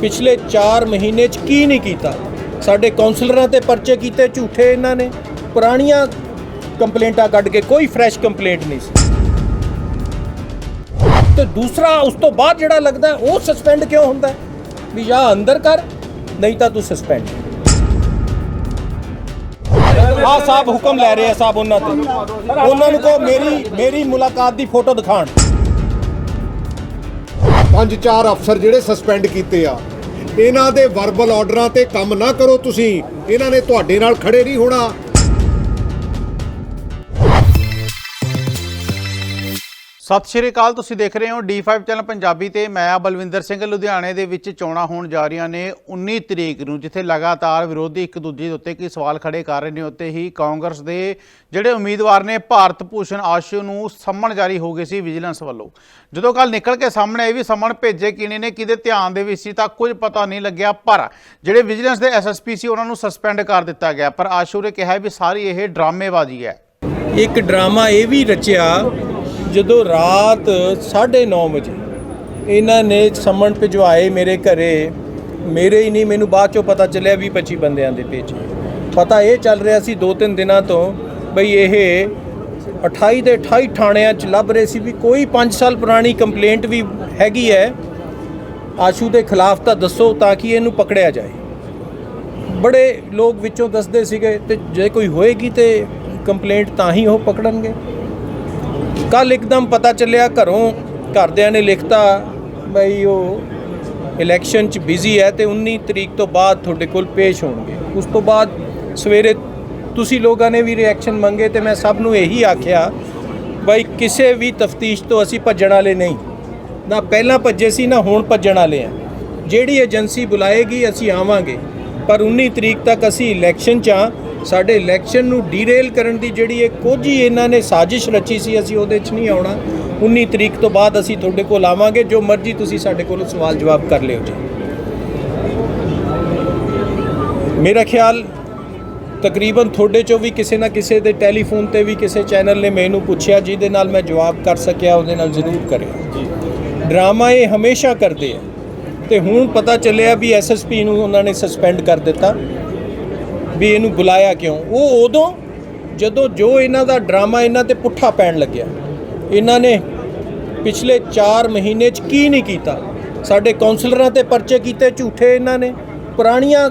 ਪਿਛਲੇ 4 ਮਹੀਨੇ ਚ ਕੀ ਨਹੀਂ ਕੀਤਾ? ਸਾਡੇ ਕਾਉਂਸਲਰਾਂ ਤੇ ਪਰਚੇ ਕੀਤੇ, ਝੂਠੇ ਇਹਨਾਂ ਨੇ। ਪੁਰਾਣੀਆਂ ਕੰਪਲੇਂਟਾਂ ਕੱਢ ਕੇ ਕੋਈ ਫਰੈਸ਼ ਕੰਪਲੇਂਟ ਨਹੀਂ ਸੀ। ਤੇ ਦੂਸਰਾ, ਉਸ ਤੋਂ ਬਾਅਦ ਜਿਹੜਾ ਲੱਗਦਾ, ਉਹ ਸਸਪੈਂਡ ਕਿਉਂ ਹੁੰਦਾ? ਵੀ ਜਾਂ ਅੰਦਰ ਕਰ, ਨਹੀਂ ਤਾਂ ਤੂੰ ਸਸਪੈਂਡ ਆ ਸਾਹਿਬ ਹੁਕਮ ਲੈ ਰਹੇ ਆ ਸਾਹਿਬ ਉਹਨਾਂ ਤੇ। ਉਹਨਾਂ ਨੂੰ ਕਹੋ, ਮੇਰੀ ਮੇਰੀ ਮੁਲਾਕਾਤ ਦੀ ਫੋਟੋ ਦਿਖਾਣ ਪੰਜ ਚਾਰ ਅਫਸਰ ਜਿਹੜੇ ਸਸਪੈਂਡ ਕੀਤੇ ਆ। ਇਹਨਾਂ ਦੇ ਵਰਬਲ ਆਰਡਰਾਂ ਤੇ ਕੰਮ ਨਾ ਕਰੋ ਤੁਸੀਂ। ਇਹਨਾਂ ਨੇ ਤੁਹਾਡੇ ਨਾਲ ਖੜੇ ਨਹੀਂ ਹੋਣਾ। ਸਤਿ ਸ਼੍ਰੀ ਅਕਾਲ, ਤੁਸੀਂ ਦੇਖ ਰਹੇ ਹੋ D5 ਚੈਨਲ ਪੰਜਾਬੀ ਤੇ ਮੈਂ ਆ ਬਲਵਿੰਦਰ ਸਿੰਘ। ਲੁਧਿਆਣੇ ਦੇ ਵਿੱਚ ਚੋਣਾਂ ਹੋਣ ਜਾ ਰਹੀਆਂ ਨੇ 19 ਤਰੀਕ ਨੂੰ, ਜਿੱਥੇ ਲਗਾਤਾਰ ਵਿਰੋਧੀ ਇੱਕ ਦੂਜੇ ਦੇ ਉੱਤੇ ਕੀ ਸਵਾਲ ਖੜੇ ਕਰ ਰਹੇ ਨੇ, ਉੱਤੇ ਹੀ ਕਾਂਗਰਸ ਦੇ ਜਿਹੜੇ ਉਮੀਦਵਾਰ ਨੇ ਭਾਰਤ ਭੂਸ਼ਣ ਆਸ਼ੂ ਨੂੰ ਸੰਮਣ ਜਾਰੀ ਹੋ ਗਏ ਸੀ ਵਿਜੀਲੈਂਸ ਵੱਲੋਂ। ਜਦੋਂ ਕੱਲ ਨਿਕਲ ਕੇ ਸਾਹਮਣੇ ਇਹ ਵੀ ਸੰਮਣ ਭੇਜੇ ਕਿਨੇ ਨੇ, ਕਿਹਦੇ ਧਿਆਨ ਦੇ ਵਿੱਚ ਸੀ, ਤਾਂ ਕੁਝ ਪਤਾ ਨਹੀਂ ਲੱਗਿਆ, ਪਰ ਜਿਹੜੇ ਵਿਜੀਲੈਂਸ ਦੇ ਐਸਐਸਪੀ ਸੀ, ਉਹਨਾਂ ਨੂੰ ਸਸਪੈਂਡ ਕਰ ਦਿੱਤਾ ਗਿਆ। ਪਰ ਆਸ਼ੂ ਨੇ ਕਿਹਾ ਵੀ ਸਾਰੀ ਇਹ ਡਰਾਮੇਬਾਜ਼ੀ ਹੈ। ਇੱਕ ਡਰਾਮਾ ਇਹ ਵੀ ਰਚਿਆ ਜਦੋਂ ਰਾਤ 9:30 ਵਜੇ ਇਹਨਾਂ ਨੇ ਸੰਮਣ ਭਿਜਵਾਏ ਮੇਰੇ ਘਰੇ, ਮੇਰੇ ਹੀ ਨਹੀਂ, ਮੈਨੂੰ ਬਾਅਦ ਚੋਂ ਪਤਾ ਚੱਲਿਆ ਵੀ 25 ਬੰਦਿਆਂ ਦੇ ਭੇਜੇ ਪਤਾ ਇਹ ਚੱਲ ਰਿਹਾ ਸੀ ਦੋ ਤਿੰਨ ਦਿਨਾਂ ਤੋਂ ਬਈ ਇਹ 28 ਦੇ 28 ਥਾਣਿਆਂ 'ਚ ਲੱਭ ਰਹੇ ਸੀ ਵੀ ਕੋਈ 5 ਸਾਲ ਪੁਰਾਣੀ ਕੰਪਲੇਂਟ ਵੀ ਹੈਗੀ ਹੈ। ਆਸ਼ੂ ਦੇ ਖਿਲਾਫ ਤਾਂ ਦੱਸੋ ਤਾਂ ਕਿ ਇਹਨੂੰ ਪਕੜਿਆ ਜਾਏ। ਬੜੇ ਲੋਕ ਵਿੱਚੋਂ ਦੱਸਦੇ ਸੀਗੇ ਤੇ ਜੇ ਕੋਈ ਹੋਏਗੀ ਤੇ ਕੰਪਲੇਂਟ ਤਾਂ ਹੀ ਉਹ ਪਕੜਨਗੇ। ਕੱਲ ਇੱਕਦਮ ਪਤਾ ਚੱਲਿਆ ਘਰੋਂ ਘਰਦਿਆਂ ਨੇ ਲਿਖਤਾ ਬਈ ਉਹ ਇਲੈਕਸ਼ਨ 'ਚ ਬਿਜ਼ੀ ਹੈ ਤੇ 19 ਤਰੀਕ ਤੋਂ ਬਾਅਦ ਤੁਹਾਡੇ ਕੋਲ ਪੇਸ਼ ਹੋਣਗੇ। ਉਸ ਤੋਂ ਬਾਅਦ ਸਵੇਰੇ ਤੁਸੀਂ ਲੋਕਾਂ ਨੇ ਵੀ ਰਿਐਕਸ਼ਨ ਮੰਗੇ ਤੇ ਮੈਂ ਸਭ ਨੂੰ ਇਹੀ ਆਖਿਆ ਬਈ ਕਿਸੇ ਵੀ ਤਫਤੀਸ਼ ਤੋਂ ਅਸੀਂ ਭੱਜਣ ਵਾਲੇ ਨਹੀਂ। ਨਾ ਪਹਿਲਾਂ ਭੱਜੇ ਸੀ, ਨਾ ਹੁਣ ਭੱਜਣ ਵਾਲੇ ਆ। ਜਿਹੜੀ ਏਜੰਸੀ ਬੁਲਾਏਗੀ, ਅਸੀਂ ਆਵਾਂਗੇ। ਪਰ 19 ਤਰੀਕ ਤੱਕ ਅਸੀਂ ਇਲੈਕਸ਼ਨ 'ਚ ਆ। ਸਾਡੇ ਇਲੈਕਸ਼ਨ ਨੂੰ ਡੀਰੇਲ ਕਰਨ ਦੀ ਜਿਹੜੀ ਇਹ ਕੋਝੀ ਇਹਨਾਂ ਨੇ ਸਾਜ਼ਿਸ਼ ਰਚੀ ਸੀ, ਅਸੀਂ ਉਹਦੇ 'ਚ ਨਹੀਂ ਆਉਣਾ। 19 ਤਰੀਕ ਤੋਂ ਬਾਅਦ ਅਸੀਂ ਤੁਹਾਡੇ ਕੋਲ ਆਵਾਂਗੇ, ਜੋ ਮਰਜ਼ੀ ਤੁਸੀਂ ਸਾਡੇ ਕੋਲੋਂ ਸਵਾਲ ਜਵਾਬ ਕਰ ਲਿਓ ਜੀ। ਮੇਰਾ ਖਿਆਲ ਤਕਰੀਬਨ ਤੁਹਾਡੇ ਚੋਂ ਵੀ ਕਿਸੇ ਨਾ ਕਿਸੇ ਦੇ ਟੈਲੀਫੋਨ ਤੇ ਵੀ ਕਿਸੇ ਚੈਨਲ ਨੇ ਮੈਨੂੰ ਪੁੱਛਿਆ, ਜਿਹਦੇ ਨਾਲ ਮੈਂ ਜਵਾਬ ਕਰ ਸਕਿਆ, ਉਹਦੇ ਨਾਲ ਜ਼ਰੂਰ ਕਰਿਆ ਡਰਾਮਾ ਇਹ ਹਮੇਸ਼ਾ ਕਰਦੇ ਆ। ਤੇ ਹੁਣ ਪਤਾ ਚੱਲਿਆ ਵੀ ਐਸਐਸਪੀ ਨੂੰ ਉਹਨਾਂ ਨੇ ਸਸਪੈਂਡ ਕਰ ਦਿੱਤਾ। ਵੀ ਇਹਨੂੰ ਬੁਲਾਇਆ ਕਿਉਂ? ਉਹ ਉਦੋਂ ਜਦੋਂ ਜੋ ਇਹਨਾਂ ਦਾ ਡਰਾਮਾ ਇਹਨਾਂ ਤੇ ਪੁੱਠਾ ਪੈਣ ਲੱਗਿਆ, ਇਹਨਾਂ ਨੇ ਪਿਛਲੇ 4 ਮਹੀਨੇ ਚ ਕੀ ਨਹੀਂ ਕੀਤਾ? ਸਾਡੇ ਕਾਉਂਸਲਰਾਂ ਤੇ ਪਰਚੇ ਕੀਤੇ, ਝੂਠੇ ਇਹਨਾਂ ਨੇ, ਪੁਰਾਣੀਆਂ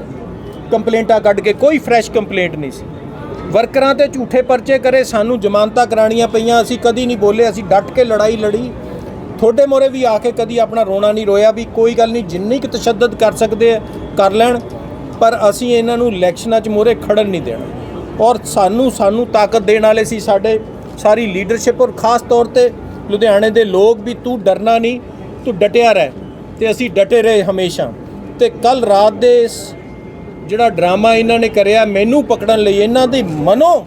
ਕੰਪਲੇਂਟਾਂ ਕੱਢ ਕੇ ਕੋਈ ਫਰੈਸ਼ ਕੰਪਲੇਂਟ ਨਹੀਂ ਸੀ। ਵਰਕਰਾਂ ਤੇ ਝੂਠੇ ਪਰਚੇ ਕਰੇ, ਸਾਨੂੰ ਜ਼ਮਾਨਤਾਂ ਕਰਾਣੀਆਂ ਪਈਆਂ, ਅਸੀਂ ਕਦੀ ਨਹੀਂ ਬੋਲੇ, ਅਸੀਂ ਡਟ ਕੇ ਲੜਾਈ ਲੜੀ। ਤੁਹਾਡੇ ਮੋਰੇ ਵੀ ਆ ਕੇ ਕਦੀ ਆਪਣਾ ਰੋਣਾ ਨਹੀਂ ਰੋਇਆ ਵੀ ਕੋਈ ਗੱਲ ਨਹੀਂ, ਜਿੰਨੀ ਕੁ ਤਸ਼ੱਦਦ ਕਰ ਸਕਦੇ ਆ, ਕਰ ਲੈਣ। ਪਰ ਅਸੀਂ ਇਹਨਾਂ ਨੂੰ ਇਲੈਕਸ਼ਨਾਂ 'ਚ ਮੋਰੇ ਖੜਨ ਨਹੀਂ ਦੇਣਾ। ਔਰ ਸਾਨੂੰ ਸਾਨੂੰ ਤਾਕਤ ਦੇਣ ਵਾਲੇ ਸੀ ਸਾਡੇ, ਸਾਰੀ ਲੀਡਰਸ਼ਿਪ ਔਰ ਖਾਸ ਤੌਰ ਤੇ ਲੁਧਿਆਣੇ ਦੇ ਲੋਕ ਵੀ ਤੂੰ ਡਰਨਾ ਨਹੀਂ, ਤੂੰ ਡਟਿਆ ਰਹਿ ਤੇ ਅਸੀਂ ਡਟੇ ਰਹੇ ਹਮੇਸ਼ਾ। ਤੇ ਕੱਲ ਰਾਤ ਦੇ ਜਿਹੜਾ ਡਰਾਮਾ ਇਹਨਾਂ ਨੇ ਕਰਿਆ, ਮੈਨੂੰ ਪਕੜਨ ਲਈ ਇਹਨਾਂ ਦੇ ਮਨੋ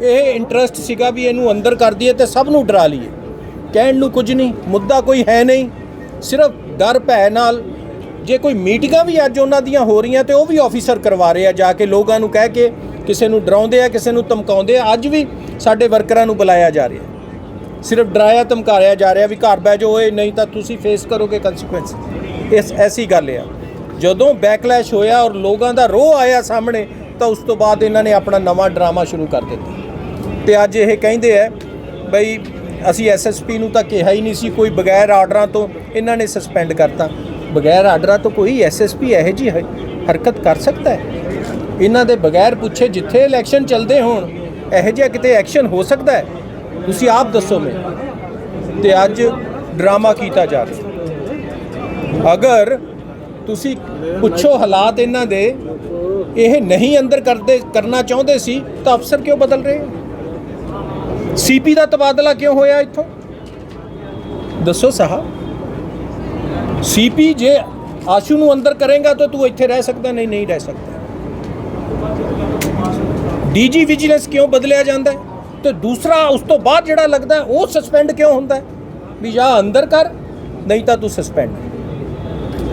ਇਹ ਇੰਟਰਸਟ ਸੀਗਾ ਵੀ ਇਹਨੂੰ ਅੰਦਰ ਕਰ ਦਈਏ ਤੇ ਸਭ ਨੂੰ ਡਰਾ ਲਈਏ। ਕਹਿਣ ਨੂੰ ਕੁਝ ਨਹੀਂ, ਮੁੱਦਾ ਕੋਈ ਹੈ ਨਹੀਂ। ਸਿਰਫ ਡਰ ਭੈ ਨਾਲ ਜੇ ਕੋਈ ਮੀਟਿੰਗਾਂ ਵੀ ਅੱਜ ਉਹਨਾਂ ਦੀਆਂ ਹੋ ਰਹੀਆਂ ਤੇ ਉਹ ਵੀ ਆਫੀਸਰ ਕਰਵਾ ਰਹੇ ਆ, ਜਾ ਕੇ ਲੋਕਾਂ ਨੂੰ ਕਹਿ ਕੇ ਕਿਸੇ ਨੂੰ ਡਰਾਉਂਦੇ ਆ, ਕਿਸੇ ਨੂੰ ਧਮਕਾਉਂਦੇ ਆ, ਅੱਜ ਵੀ ਸਾਡੇ ਵਰਕਰਾਂ ਨੂੰ ਬੁਲਾਇਆ ਜਾ ਰਿਹਾ। ਸਿਰਫ ਡਰਾਇਆ, ਧਮਕਾਇਆ ਜਾ ਰਿਹਾ ਵੀ ਘਰ ਬਹਿ ਜਾਓ, ਓਏ ਨਹੀਂ ਤਾਂ ਤੁਸੀਂ ਫੇਸ ਕਰੋਗੇ ਕਨਸੀਕੁਐਂਸ ਇਸ, ਐਸੀ ਗੱਲ ਆ। ਜਦੋਂ ਬੈਕਲੈਸ਼ ਹੋਇਆ ਔਰ ਲੋਕਾਂ ਦਾ ਰੋਹ ਆਇਆ ਸਾਹਮਣੇ, ਤਾਂ ਉਸ ਤੋਂ ਬਾਅਦ ਇਹਨਾਂ ਨੇ ਆਪਣਾ ਨਵਾਂ ਡਰਾਮਾ ਸ਼ੁਰੂ ਕਰ ਦਿੱਤਾ। ਤੇ ਅੱਜ ਇਹ ਕਹਿੰਦੇ ਆ, ਬਈ ਅਸੀਂ ਐਸਐਸਪੀ ਨੂੰ ਤਾਂ ਕਿਹਾ ਹੀ ਨਹੀਂ ਸੀ, ਕੋਈ ਬਗੈਰ ਆਰਡਰਾਂ ਤੋਂ ਇਹਨਾਂ ਨੇ ਸਸਪੈਂਡ ਕਰਤਾ। ਬਗੈਰ ਆਰਡਰਾਂ ਤੋਂ ਕੋਈ ਐਸਐਸਪੀ ਇਹੋ ਜੀ ਹਰਕਤ ਕਰ ਸਕਦਾ ਹੈ? ਇਹਨਾਂ ਦੇ ਬਗੈਰ ਪੁੱਛੇ ਜਿੱਥੇ ਇਲੈਕਸ਼ਨ ਚੱਲਦੇ ਹੋਣ, ਇਹੋ ਜਿਹਾ ਕਿਤੇ ਐਕਸ਼ਨ ਹੋ ਸਕਦਾ ਹੈ? ਤੁਸੀਂ ਆਪ ਦੱਸੋ ਮੈਨੂੰ। ਤੇ ਅੱਜ ਡਰਾਮਾ ਕੀਤਾ ਜਾ ਰਿਹਾ ਅਗਰ ਤੁਸੀਂ ਪੁੱਛੋ ਹਾਲਾਤ ਇਹਨਾਂ ਦੇ, ਇਹ ਨਹੀਂ ਅੰਦਰ ਕਰਦੇ, ਕਰਨਾ ਚਾਹੁੰਦੇ ਸੀ, ਤਾਂ ਅਫਸਰ ਕਿਉਂ ਬਦਲ ਰਹੇ ਸੀਪੀ ਦਾ ਤਬਾਦਲਾ ਕਿਉਂ ਹੋਇਆ ਇੱਥੋਂ? ਦੱਸੋ ਸਾਹਬ। ਸੀਪੀ ਜੇ ਆਸ਼ੂ ਨੂੰ ਅੰਦਰ ਕਰੇਗਾ ਤਾਂ ਤੂੰ ਇੱਥੇ ਰਹਿ ਸਕਦਾ, ਨਹੀਂ ਨਹੀਂ ਰਹਿ ਸਕਦਾ। ਡੀਜੀ ਵਿਜੀਲੈਂਸ ਕਿਉਂ ਬਦਲਿਆ ਜਾਂਦਾ ਹੈ? ਤੇ ਦੂਸਰਾ, ਉਸ ਤੋਂ ਬਾਅਦ ਜਿਹੜਾ ਲੱਗਦਾ ਉਹ ਸਸਪੈਂਡ ਕਿਉਂ ਹੁੰਦਾ ਵੀ ਜਾਂ ਅੰਦਰ ਕਰ, ਨਹੀਂ ਤਾਂ ਤੂੰ ਸਸਪੈਂਡ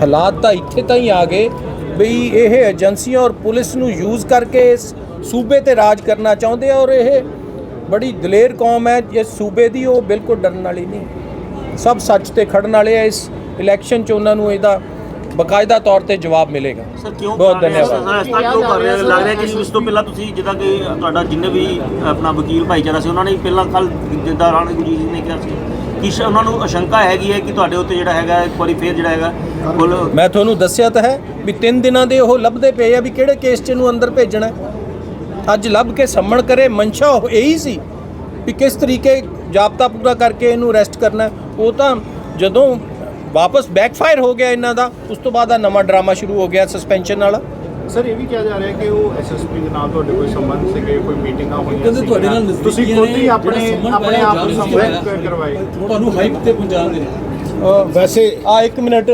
ਹਾਲਾਤ ਤਾਂ ਇੱਥੇ ਤਾਂ ਹੀ ਆ ਗਏ ਵੀ ਇਹ ਏਜੰਸੀਆਂ ਔਰ ਪੁਲਿਸ ਨੂੰ ਯੂਜ਼ ਕਰਕੇ ਇਸ ਸੂਬੇ ਤੇ ਰਾਜ ਕਰਨਾ ਚਾਹੁੰਦੇ ਆ ਔਰ ਇਹ ਬੜੀ ਦਲੇਰ ਕੌਮ ਹੈ, ਇਸ ਸੂਬੇ ਦੀ, ਉਹ ਬਿਲਕੁਲ ਡਰਨ ਵਾਲੀ ਨਹੀਂ। ਸਭ ਸੱਚ ਤੇ ਖੜਨ ਵਾਲੇ ਆ ਇਸ ਇਲੈਕਸ਼ਨ 'ਚ ਉਹਨਾਂ ਨੂੰ ਇਹਦਾ ਬਕਾਇਦਾ ਤੌਰ ਤੇ ਜਵਾਬ ਮਿਲੇਗਾ ਸਰ ਕਿਉਂ ਬਹੁਤ? ਧੰਨਵਾਦ ਸਰ ਇਸ ਤਰ੍ਹਾਂ ਕਿਉਂ ਕਰ ਰਹੇ ਹੋ? ਲੱਗ ਰਿਹਾ ਕਿ ਇਸ ਤੋਂ ਪਹਿਲਾਂ ਤੁਸੀਂ ਜਿੱਦਾਂ ਕਿ ਤੁਹਾਡਾ ਜਿੰਨੇ ਵੀ ਆਪਣਾ ਵਕੀਲ ਭਾਈਚਾਰਾ ਸੀ ਉਹਨਾਂ ਨੇ ਪਹਿਲਾਂ ਕੱਲ ਜਿੱਦਾਂ ਰਾਣਾ ਗੁਰਜੀਤ ਜੀ ਨੇ ਕਿਹਾ ਸੀ ਕਿ ਉਹਨਾਂ ਨੂੰ ਆਸ਼ੰਕਾ ਹੈਗੀ ਹੈ ਕਿ ਤੁਹਾਡੇ ਉੱਤੇ ਜਿਹੜਾ ਹੈਗਾ ਇੱਕ ਵਾਰੀ ਫੇਰ ਜਿਹੜਾ ਹੈਗਾ ਮੈਂ ਤੁਹਾਨੂੰ ਦੱਸਿਆ ਤਾਂ ਹੈ ਵੀ ਤਿੰਨ ਦਿਨਾਂ ਦੇ ਉਹ ਲੱਭਦੇ ਪਏ ਆ ਵੀ ਕਿਹੜੇ ਕੇਸ 'ਚ ਇਹਨੂੰ ਅੰਦਰ ਭੇਜਣਾ। ਅੱਜ ਲੱਭ ਕੇ ਸੰਮਣ ਕਰੇ ਮਨਸ਼ਾ ਉਹ ਇਹੀ ਸੀ ਵੀ ਕਿਸ ਤਰੀਕੇ ਜਾਬਤਾ ਪੂਰਾ ਕਰਕੇ ਇਹਨੂੰ ਅਰੈਸਟ ਕਰਨਾ। ਉਹ ਤਾਂ ਜਦੋਂ ਵਾਪਸ ਬੈਕਫਾਇਰ ਹੋ ਗਿਆ ਇਹਨਾਂ ਦਾ। ਉਸ ਤੋਂ ਬਾਅਦ ਆ ਨਵਾਂ ਡਰਾਮਾ ਸ਼ੁਰੂ ਹੋ ਗਿਆ ਸਸਪੈਂਸ਼ਨ ਵਾਲਾ। ਸਰ ਇਹ ਵੀ ਕਿਹਾ ਜਾ ਰਿਹਾ ਕਿ ਉਹ ਐਸਐਸਪੀ ਦੇ ਨਾਲ ਤੁਹਾਡੇ ਕੋਈ ਸੰਬੰਧ ਸੀਗੇ ਕੋਈ ਮੀਟਿੰਗਾਂ ਹੋਈਆਂ ਕਹਿੰਦੇ ਤੁਹਾਡੇ ਨਾਲ। ਤੁਸੀਂ ਖੁਦ ਹੀ ਆਪਣੇ ਆਪਣੇ ਆਪ ਨੂੰ ਸੰਬੰਧ ਕਰਵਾਏ। ਤੁਹਾਨੂੰ ਹਾਈਪ ਤੇ ਪਹੁੰਚਾਉਂਦੇ ਨੇ। ਵੈਸੇ ਆ ਇੱਕ ਮਿੰਟ।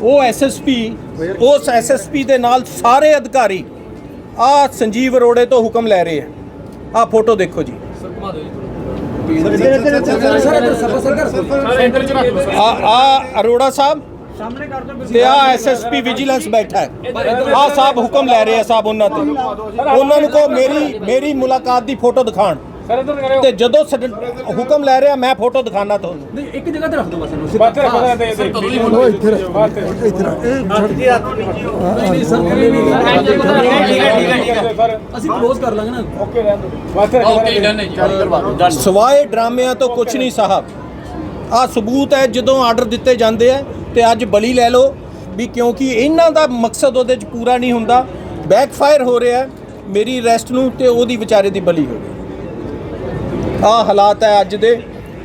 ਉਹ ਐਸਐਸਪੀ ਉਸ ਐਸਐਸਪੀ ਦੇ ਨਾਲ ਸਾਰੇ ਅਧਿਕਾਰੀ ਆ ਸੰਜੀਵ ਅਰੋੜੇ ਤੋਂ ਹੁਕਮ ਲੈ ਰਹੇ ਆ। ਆ ਫੋਟੋ ਦੇਖੋ ਜੀ। ਆ ਆ ਅਰੋੜਾ ਸਾਹਿਬ ਸਾਹਮਣੇ ਕਰ ਦਿਓ ਤੇ ਆ ਐਸਐਸਪੀ ਵਿਜੀਲੈਂਸ ਬੈਠਾ ਹੈ ਆ ਸਾਹਿਬ ਹੁਕਮ ਲੈ ਰਹੇ ਆ ਸਾਹਿਬ ਉਹਨਾਂ ਤੇ ਉਹਨਾਂ ਨੂੰ ਕੋ ਮੇਰੀ ਮੇਰੀ ਮੁਲਾਕਾਤ ਦੀ ਫੋਟੋ ਦਿਖਾਣ ਤੇ ਜਦੋਂ ਸਡ- ਹੁਕਮ ਲੈ ਰਿਹਾ ਮੈਂ ਫੋਟੋ ਦਿਖਾਣਾ ਤੁਹਾਨੂੰ ਇੱਕ ਜਗ੍ਹਾ ਤੇ ਰੱਖ ਦਿਓ ਬਸ ਇਹਨੂੰ ਨਹੀਂ ਸਰ ਕਰੇ ਨਹੀਂ ਅਸੀਂ ਕਲੋਜ਼ ਕਰ ਲਾਂਗੇ ਨਾ ਸਵਾਏ ਡਰਾਮਿਆਂ ਤੋਂ ਕੁਝ ਨਹੀਂ ਸਾਹਿਬ ਆ ਸਬੂਤ ਹੈ ਜਦੋਂ ਆਰਡਰ ਦਿੱਤੇ ਜਾਂਦੇ ਆ ਤੇ ਅੱਜ ਬਲੀ ਲੈ ਲਓ ਵੀ ਕਿਉਂਕਿ ਇਹਨਾਂ ਦਾ ਮਕਸਦ ਉਹਦੇ ਚ ਪੂਰਾ ਨਹੀਂ ਹੁੰਦਾ ਬੈਕਫਾਇਰ ਹੋ ਰਿਹਾ ਹੈ ਮੇਰੀ ਅਰੈਸਟ ਨੂੰ ਤੇ ਉਹਦੀ ਵਿਚਾਰੇ ਦੀ ਬਲੀ ਹੋ ਗਈ ਆ ਹਾਲਾਤ ਹੈ ਅੱਜ ਦੇ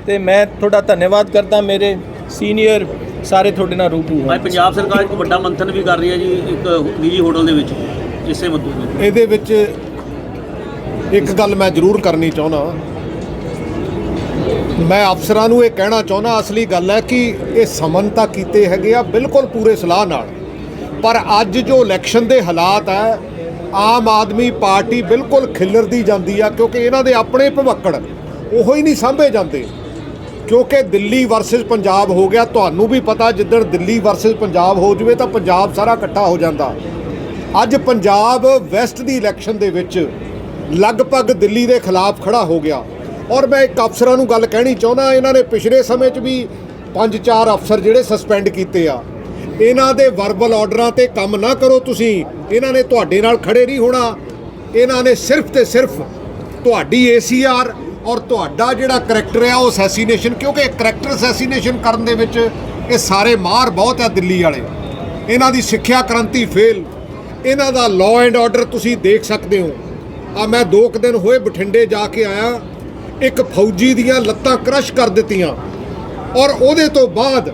ਤੇ ਮੈਂ ਤੁਹਾਡਾ ਧੰਨਵਾਦ ਕਰਦਾ ਮੇਰੇ ਸੀਨੀਅਰ ਸਾਰੇ ਤੁਹਾਡੇ ਨਾਲ ਰੂਬਰੂ ਭਾਈ ਪੰਜਾਬ ਸਰਕਾਰ ਇੱਕ ਵੱਡਾ ਮੰਥਨ ਵੀ ਕਰ ਰਹੀ ਹੈ ਜੀ ਇੱਕ ਨਿੱਜੀ ਹੋਟਲ ਦੇ ਵਿੱਚ ਇਸੇ ਮੁੱਦੇ ਤੇ ਇਹਦੇ ਵਿੱਚ ਇੱਕ ਗੱਲ ਮੈਂ ਜ਼ਰੂਰ ਕਰਨੀ ਚਾਹੁੰਦਾ ਮੈਂ ਅਫਸਰਾਂ ਨੂੰ ਇਹ ਕਹਿਣਾ ਚਾਹੁੰਦਾ ਅਸਲੀ ਗੱਲ ਹੈ ਕਿ ਇਹ ਸਮਨ ਤਾਂ ਕੀਤੇ ਹੈਗੇ ਆ ਬਿਲਕੁਲ ਪੂਰੇ ਸਲਾਹ ਨਾਲ। ਪਰ ਅੱਜ ਜੋ ਇਲੈਕਸ਼ਨ ਦੇ ਹਾਲਾਤ ਹੈ ਆਮ ਆਦਮੀ ਪਾਰਟੀ ਬਿਲਕੁਲ ਖਿੱਲਰਦੀ ਜਾਂਦੀ ਆ ਕਿਉਂਕਿ ਇਹਨਾਂ ਦੇ ਆਪਣੇ ਭਵੱਕੜ ਉਹੋ ਹੀ ਨਹੀਂ ਸਾਂਭੇ ਜਾਂਦੇ। ਕਿਉਂਕਿ ਦਿੱਲੀ ਵਰਸਸ ਪੰਜਾਬ ਹੋ ਗਿਆ, ਤੁਹਾਨੂੰ ਵੀ ਪਤਾ ਜਿੱਦਣ ਦਿੱਲੀ ਵਰਸਸ ਪੰਜਾਬ ਹੋ ਜਵੇ ਤਾਂ ਪੰਜਾਬ ਸਾਰਾ ਇਕੱਠਾ ਹੋ ਜਾਂਦਾ। ਅੱਜ ਪੰਜਾਬ ਵੈਸਟ ਦੀ ਇਲੈਕਸ਼ਨ ਦੇ ਵਿੱਚ ਲਗਭਗ ਦਿੱਲੀ ਦੇ ਖਿਲਾਫ ਖੜਾ ਹੋ ਗਿਆ। ਔਰ ਮੈਂ ਇੱਕ ਅਫਸਰਾਂ ਨੂੰ ਗੱਲ ਕਹਿਣੀ ਚਾਹੁੰਦਾ ਇਹਨਾਂ ਨੇ ਪਿਛਲੇ ਸਮੇਂ 'ਚ ਵੀ ਪੰਜ ਚਾਰ ਅਫਸਰ ਜਿਹੜੇ ਸਸਪੈਂਡ ਕੀਤੇ ਆ। ਇਹਨਾਂ ਦੇ ਵਰਬਲ ਆਰਡਰਾਂ ਤੇ ਕੰਮ ਨਾ ਕਰੋ ਤੁਸੀਂ। ਇਹਨਾਂ ਨੇ ਤੁਹਾਡੇ ਨਾਲ ਖੜੇ ਨਹੀਂ ਹੋਣਾ। ਇਹਨਾਂ ਨੇ ਸਿਰਫ ਤੇ ਸਿਰਫ ਤੁਹਾਡੀ ਏਸੀਆਰ ਔਰ ਤੁਹਾਡਾ ਜਿਹੜਾ ਕਰੈਕਟਰ ਆ, ਉਹ ਅਸੈਸੀਨੇਸ਼ਨ ਕਿਉਂਕਿ ਕਰੈਕਟਰ ਅਸੈਸੀਨੇਸ਼ਨ ਕਰਨ ਦੇ ਵਿੱਚ ਇਹ ਸਾਰੇ ਮਾਰ ਬਹੁਤ ਆ ਦਿੱਲੀ ਵਾਲੇ। ਇਹਨਾਂ ਦੀ ਸਿੱਖਿਆ ਕ੍ਰਾਂਤੀ ਫੇਲ ਇਹਨਾਂ ਦਾ ਲਾਅ ਐਂਡ ਆਰਡਰ ਤੁਸੀਂ ਦੇਖ ਸਕਦੇ ਹੋ। ਆ ਮੈਂ ਦੋ ਕੁ ਦਿਨ ਹੋਏ ਬਠਿੰਡੇ ਜਾ ਕੇ ਆਇਆ। ਇੱਕ ਫੌਜੀ ਦੀਆਂ ਲੱਤਾਂ ਕ੍ਰਸ਼ ਕਰ ਦਿੱਤੀਆਂ। ਔਰ ਉਹਦੇ ਤੋਂ ਬਾਅਦ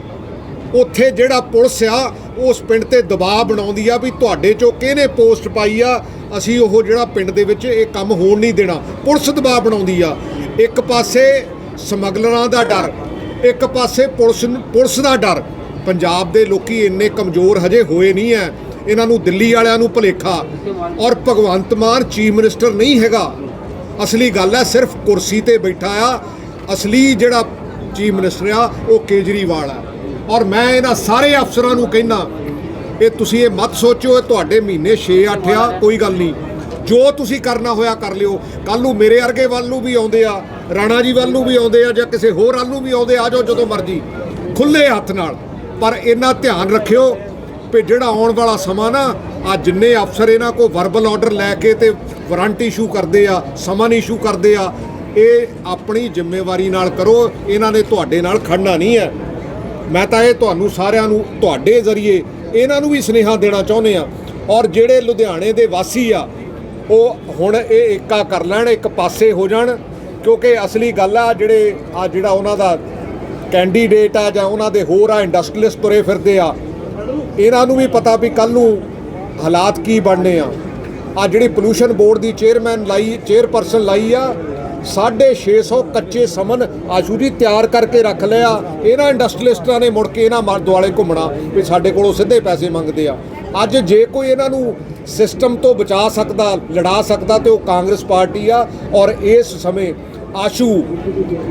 ਉੱਥੇ ਜਿਹੜਾ ਪੁਲਿਸ ਆ, ਉਸ ਪਿੰਡ ਤੇ ਦਬਾਅ ਬਣਾਉਂਦੀ ਆ ਵੀ ਤੁਹਾਡੇ ਚੋਂ ਕਿਹਨੇ ਪੋਸਟ ਪਾਈ ਆ? ਅਸੀਂ ਉਹ ਜਿਹੜਾ ਪਿੰਡ ਦੇ ਵਿੱਚ ਇਹ ਕੰਮ ਹੋਣ ਨਹੀਂ ਦੇਣਾ। ਪੁਲਿਸ ਦਬਾਅ ਬਣਾਉਂਦੀ ਆ। ਇੱਕ ਪਾਸੇ ਸਮਗਲਰਾਂ ਦਾ ਡਰ, ਇੱਕ ਪਾਸੇ ਪੁਲਿਸ ਪੁਲਿਸ ਦਾ ਡਰ। ਪੰਜਾਬ ਦੇ ਲੋਕੀ ਇੰਨੇ ਕਮਜ਼ੋਰ ਹਜੇ ਹੋਏ ਨਹੀਂ ਐ। ਇਹਨਾਂ ਨੂੰ ਦਿੱਲੀ ਵਾਲਿਆਂ ਨੂੰ ਭੁਲੇਖਾ। ਔਰ ਭਗਵੰਤ ਮਾਨ ਚੀਫ ਮਿਨਿਸਟਰ ਨਹੀਂ ਹੈਗਾ। ਅਸਲੀ ਗੱਲ ਹੈ ਸਿਰਫ ਕੁਰਸੀ ਤੇ ਬੈਠਾ ਆ। ਅਸਲੀ ਜਿਹੜਾ ਚੀਫ ਮਿਨਿਸਟਰ ਆ, ਉਹ ਕੇਜਰੀਵਾਲ ਆ। ਔਰ ਮੈਂ ਇਹਨਾਂ ਸਾਰੇ ਅਫਸਰਾਂ ਨੂੰ ਕਹਿਣਾ ਇਹ ਤੁਸੀਂ ਇਹ ਮਤ ਸੋਚੋ, ਇਹ ਤੁਹਾਡੇ ਮਹੀਨੇ 6-8 ਆ, ਕੋਈ ਗੱਲ ਨਹੀਂ। ਜੋ ਤੁਸੀਂ ਕਰਨਾ ਹੋਇਆ ਕਰ ਲਿਓ। ਕੱਲ ਨੂੰ ਮੇਰੇ ਅਰਗੇ ਵੱਲ ਨੂੰ ਵੀ ਆਉਂਦੇ ਆ, ਰਾਣਾ ਜੀ ਵੱਲ ਨੂੰ ਵੀ ਆਉਂਦੇ ਆ ਜਾਂ ਕਿਸੇ ਹੋਰ ਵੱਲ ਨੂੰ ਵੀ ਆਉਂਦੇ ਆ ਜਾਓ ਜਦੋਂ ਮਰਜ਼ੀ। ਖੁੱਲੇ ਹੱਥ ਨਾਲ। ਪਰ ਇਹਨਾਂ ਧਿਆਨ ਰੱਖਿਓ ਵੀ ਜਿਹੜਾ ਆਉਣ ਵਾਲਾ ਸਮਾਂ ਨਾ, ਆ ਜਿੰਨੇ ਅਫਸਰ ਇਹਨਾਂ ਕੋ ਵਰਬਲ ਆਰਡਰ ਲੈ ਕੇ ਤੇ ਵਾਰੰਟ ਇਸ਼ੂ ਕਰਦੇ ਆ ਸਮਨ ਇਸ਼ੂ ਕਰਦੇ ਆ, ਇਹ ਆਪਣੀ ਜ਼ਿੰਮੇਵਾਰੀ ਨਾਲ ਕਰੋ, ਇਹਨਾਂ ਨੇ ਤੁਹਾਡੇ ਨਾਲ ਖੜਨਾ ਨਹੀਂ ਹੈ। ਮੈਂ ਤਾਂ ਇਹ ਤੁਹਾਨੂੰ ਸਾਰਿਆਂ ਨੂੰ ਤੁਹਾਡੇ ਜ਼ਰੀਏ ਇਹਨਾਂ ਨੂੰ ਵੀ ਸੁਨੇਹਾ ਦੇਣਾ ਚਾਹੁੰਦੇ ਆ ਔਰ ਜਿਹੜੇ ਲੁਧਿਆਣੇ ਦੇ ਵਾਸੀ ਆ ਉਹ ਹੁਣ ਇਹ ਏਕਾ ਕਰ ਲੈਣ, ਇੱਕ ਪਾਸੇ ਹੋ ਜਾਣ, ਕਿਉਂਕਿ ਅਸਲੀ ਗੱਲ ਆ ਜਿਹੜੇ ਆ ਜਿਹੜਾ ਉਹਨਾਂ ਦਾ ਕੈਂਡੀਡੇਟ ਆ ਜਾਂ ਉਹਨਾਂ ਦੇ ਹੋਰ ਆ ਇੰਡਸਟਰੀਅਲਿਸਟ ਤੁਰੇ ਫਿਰਦੇ ਆ, ਇਹਨਾਂ ਨੂੰ ਵੀ ਪਤਾ ਵੀ ਕੱਲ ਨੂੰ ਹਾਲਾਤ ਕੀ ਬਣਨੇ ਆ। ਆ ਜਿਹੜੀ ਪੋਲੂਸ਼ਨ ਬੋਰਡ ਦੀ ਚੇਅਰਮੈਨ ਲਾਈ ਚੇਅਰਪਰਸਨ ਲਾਈ ਆ 650 ਕੱਚੇ ਸਮਨ ਆਸ਼ੂ ਜੀ ਤਿਆਰ ਕਰਕੇ ਰੱਖ ਲਿਆ ਇਹਨਾਂ ਇੰਡਸਟਰੀਲਿਸਟਾਂ ਨੇ ਮੁੜ ਕੇ ਇਹਨਾਂ ਮਰ ਦੁਆਲੇ ਘੁੰਮਣਾ ਵੀ ਸਾਡੇ ਕੋਲੋਂ ਸਿੱਧੇ ਪੈਸੇ ਮੰਗਦੇ ਆ। ਅੱਜ ਜੇ ਕੋਈ ਇਹਨਾਂ ਨੂੰ ਸਿਸਟਮ ਤੋਂ ਬਚਾ ਸਕਦਾ, ਲੜਾ ਸਕਦਾ ਤੇ ਉਹ ਕਾਂਗਰਸ ਪਾਰਟੀ ਆ ਔਰ ਇਸ ਸਮੇਂ ਆਸ਼ੂ,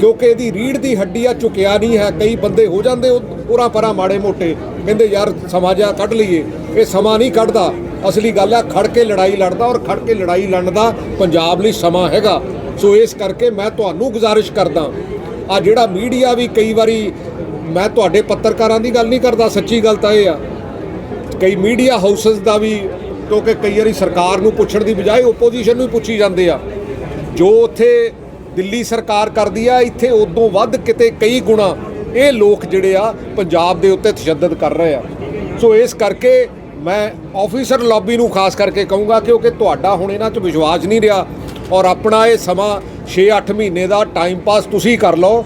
ਕਿਉਂਕਿ ਇਹਦੀ ਰੀੜ ਦੀ ਹੱਡੀ ਆ, ਝੁਕਿਆ ਨਹੀਂ ਹੈ, ਕਈ ਬੰਦੇ ਹੋ ਜਾਂਦੇ ਉਰਾ ਪਰਾਂ ਮਾੜੇ ਮੋਟੇ, ਕਹਿੰਦੇ ਯਾਰ ਸਮਾਂ ਸਮਾਜਾ ਕੱਢ ਲਈਏ, ਇਹ ਸਮਾਂ ਨਹੀਂ ਕੱਢਦਾ, ਅਸਲੀ ਗੱਲ ਆ ਖੜ ਕੇ ਲੜਾਈ ਲੜਦਾ ਔਰ ਖੜ ਕੇ ਲੜਾਈ ਲੜਨ ਦਾ ਪੰਜਾਬ ਲਈ ਸਮਾਂ ਹੈਗਾ। ਸੋ ਇਸ ਕਰਕੇ ਮੈਂ ਤੁਹਾਨੂੰ ਗੁਜ਼ਾਰਿਸ਼ ਕਰਦਾ, ਆ ਜਿਹੜਾ ਮੀਡੀਆ ਵੀ ਕਈ ਵਾਰੀ, ਮੈਂ ਤੁਹਾਡੇ ਪੱਤਰਕਾਰਾਂ ਦੀ ਗੱਲ ਨਹੀਂ ਕਰਦਾ, ਸੱਚੀ ਗੱਲ ਤਾਂ ਇਹ ਆ, ਕਈ ਮੀਡੀਆ ਹਾਊਸਸ ਦਾ ਵੀ ਕਿਉਂਕਿ ਕਈ ਵਾਰੀ ਸਰਕਾਰ ਨੂੰ ਪੁੱਛਣ ਦੀ ਬਜਾਏ ਓਪੋਜੀਸ਼ਨ ਨੂੰ ਹੀ ਪੁੱਛੀ ਜਾਂਦੇ ਆ। ਜੋ ਉੱਥੇ ਦਿੱਲੀ ਸਰਕਾਰ ਕਰਦੀ ਆ, ਇੱਥੇ ਉਦੋਂ ਵੱਧ ਕਿਤੇ ਕਈ ਗੁਣਾ ਇਹ ਲੋਕ ਜਿਹੜੇ ਆ, ਪੰਜਾਬ ਦੇ ਉੱਤੇ ਤਸ਼ੱਦਦ ਕਰ ਰਹੇ ਆ। ਸੋ ਇਸ ਕਰਕੇ ਮੈਂ ਆਫੀਸਰ ਲੌਬੀ ਨੂੰ ਖਾਸ ਕਰਕੇ ਕਹੂੰਗਾ ਕਿਉਂਕਿ ਤੁਹਾਡਾ ਹੁਣ ਇਹਨਾਂ 'ਚ ਵਿਸ਼ਵਾਸ ਨਹੀਂ ਰਿਹਾ ਔਰ ਆਪਣਾ ਇਹ ਸਮਾਂ 6-8 ਮਹੀਨੇ ਦਾ ਟਾਈਮ ਪਾਸ ਤੁਸੀਂ ਕਰ ਲਓ।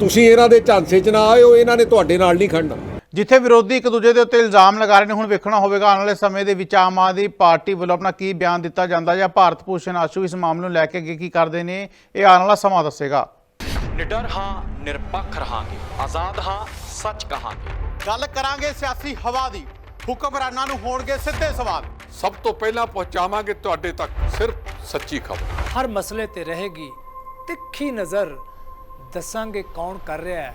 ਤੁਸੀਂ ਇਹਨਾਂ ਦੇ ਝਾਂਸੇ 'ਚ ਨਾ ਆਇਓ, ਇਹਨਾਂ ਨੇ ਤੁਹਾਡੇ ਨਾਲ ਨਹੀਂ ਖੜਨਾ। ਜਿੱਥੇ ਵਿਰੋਧੀ ਇੱਕ ਦੂਜੇ ਦੇ ਉੱਤੇ ਇਲਜ਼ਾਮ ਲਗਾ ਰਹੇ ਨੇ ਹੁਣ ਵੇਖਣਾ ਹੋਵੇਗਾ। ਆਉਣ ਵਾਲੇ ਸਮੇਂ ਦੇ ਵਿੱਚ ਆਮ ਆਦਮੀ ਪਾਰਟੀ ਵੱਲੋਂ ਆਪਣਾ ਕੀ ਬਿਆਨ ਦਿੱਤਾ ਜਾਂਦਾ ਜਾਂ ਭਾਰਤ ਭੂਸ਼ਣ ਆਸ਼ੂ ਇਸ ਮਾਮਲੇ ਨੂੰ ਲੈ ਕੇ ਅੱਗੇ ਕੀ ਕਰਦੇ ਨੇ ਇਹ ਆਉਣ ਵਾਲਾ ਸਮਾਂ ਦੱਸੇਗਾ। ਨਿਡਰ ਹਾਂ ਨਿਰਪੱਖ ਰਹਾਂਗੇ। ਆਜ਼ਾਦ ਹਾਂ ਸੱਚ ਕਹਾਂਗੇ। ਗੱਲ ਕਰਾਂਗੇ ਸਿਆਸੀ ਹਵਾ ਦੀ। ਹੁਕਮਰਾਨਾਂ ਨੂੰ ਹੋਣਗੇ ਸਿੱਧੇ ਸਵਾਲ। ਸਭ ਤੋਂ ਪਹਿਲਾਂ ਪਹੁੰਚਾਵਾਂਗੇ ਤੁਹਾਡੇ ਤੱਕ ਸਿਰਫ ਸੱਚੀ ਖਬਰ। ਹਰ ਮਸਲੇ ਤੇ ਰਹੇਗੀ ਤਿੱਖੀ ਨਜ਼ਰ। ਦੱਸਾਂਗੇ ਕੌਣ ਕਰ ਰਿਹਾ ਹੈ।